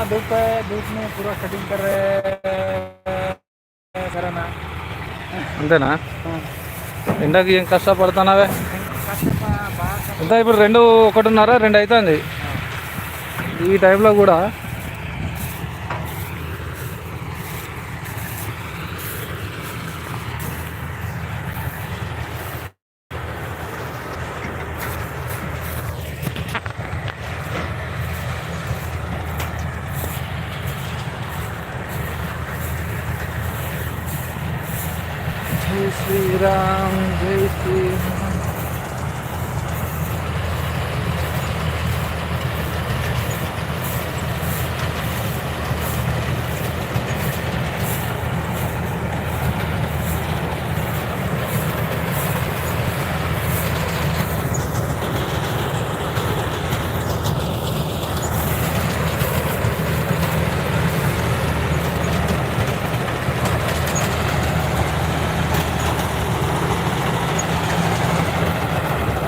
धूप है धूप में पूरा कटिंग कर रहे हैं कराना అంతేనా हाँ। ఎండకి ఏం కష్టపడుతున్నావే కష్టప బాగా ఎంత ఇప్పుడు రెండు ఒకటిన్నర రెండు అవుతుంది ఈ టైంలో కూడా Jai Sri Ram, they Sri